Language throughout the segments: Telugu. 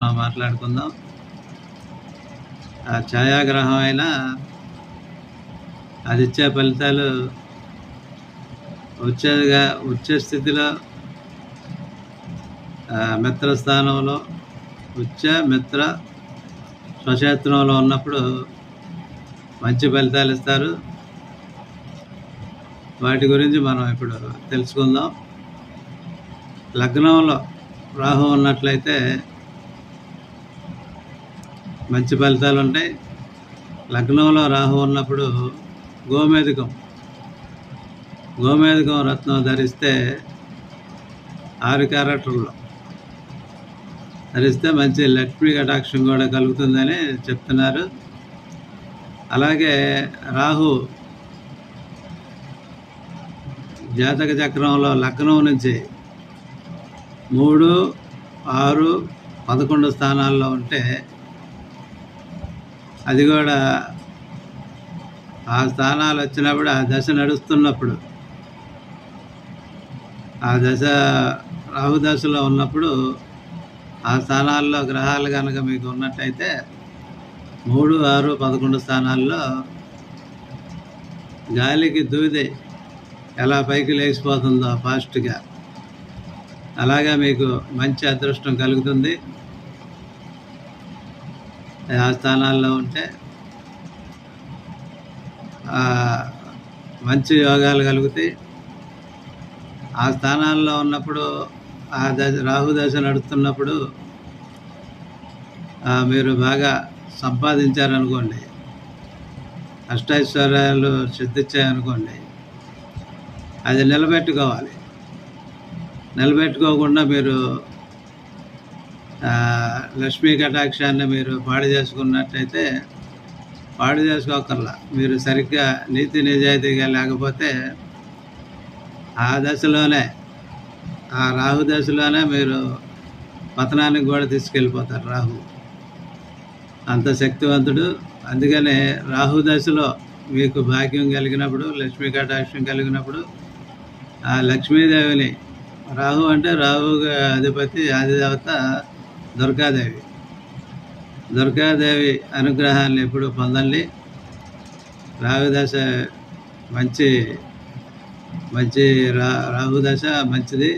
మాట్లాడుకుందాం. ఆ ఛాయాగ్రహం అయినా అది ఇచ్చే ఫలితాలు వచ్చేదిగా వచ్చే స్థితిలో మిత్ర స్థానంలో వచ్చే మిత్ర స్వక్షేత్రంలో ఉన్నప్పుడు మంచి ఫలితాలు ఇస్తారు. వాటి గురించి మనం ఇప్పుడు తెలుసుకుందాం. లగ్నంలో రాహు ఉన్నట్లయితే మంచి ఫలితాలు ఉంటాయి. లగ్నంలో రాహు ఉన్నప్పుడు గోమేధికం. గోమేధికం రత్నం ధరిస్తే ఆరు క్యారెక్టర్లో. ధరిస్తే మంచి లక్ష్మీ కటాక్షం కూడా కలుగుతుందని చెప్తున్నారు. అలాగే రాహు జాతక చక్రంలో లగ్నం నుంచి మూడు ఆరు పదకొండు స్థానాల్లో ఉంటే అది కూడా ఆ స్థానాలు వచ్చినప్పుడు ఆ దశ నడుస్తున్నప్పుడు ఆ దశ రాహు దశలో ఉన్నప్పుడు ఆ స్థానాల్లో గ్రహాలు కనుక మీకు ఉన్నట్టయితే మూడు ఆరు పదకొండు స్థానాల్లో గాలికి దూది ఎలా పైకి లేచిపోతుందో ఫాస్ట్గా. అలాగా మీకు మంచి అదృష్టం కలుగుతుంది. స్థానాల్లో ఉంటే మంచి యోగాలు కలుగుతాయి ఆ స్థానాల్లో ఉన్నప్పుడు ఆ దశ రాహు దశ నడుస్తున్నప్పుడు మీరు బాగా సంపాదించారనుకోండి అష్టైశ్వర్యాలు సిద్ధించాయనుకోండి అది నిలబెట్టుకోవాలి. నిలబెట్టుకోకుండా మీరు లక్ష్మీ కటాక్షాన్ని మీరు పాడు చేసుకున్నట్టయితే పాడు చేసుకోకర్లా. మీరు సరిగ్గా నీతి నిజాయితీగా లేకపోతే ఆ దశలోనే ఆ రాహు దశలోనే మీరు పతనానికి కూడా తీసుకెళ్ళిపోతారు రాహు. అంత శక్తివంతుడు. అందుకనే రాహు దశలో మీకు భాగ్యం కలిగినప్పుడు లక్ష్మీ కటాక్షం కలిగినప్పుడు ఆ లక్ష్మీదేవిని రాహు అంటే రాహు అధిపతి ఆదిదేవత దుర్గాదేవి. దుర్గాదేవి అనుగ్రహాన్ని ఎప్పుడు పొందండి. రాహుదశ మంచి మంచి రా రాహుదశ మంచిది.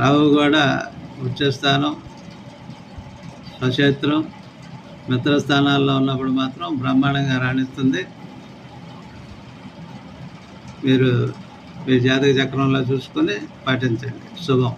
రాహు కూడా ఉచ్చస్థానం స్వక్షేత్రం మిత్రస్థానాల్లో ఉన్నప్పుడు మాత్రం బ్రహ్మాండంగా రాణిస్తుంది. మీరు మీ జాతక చక్రంలో చూసుకొని పాటించండి. శుభం.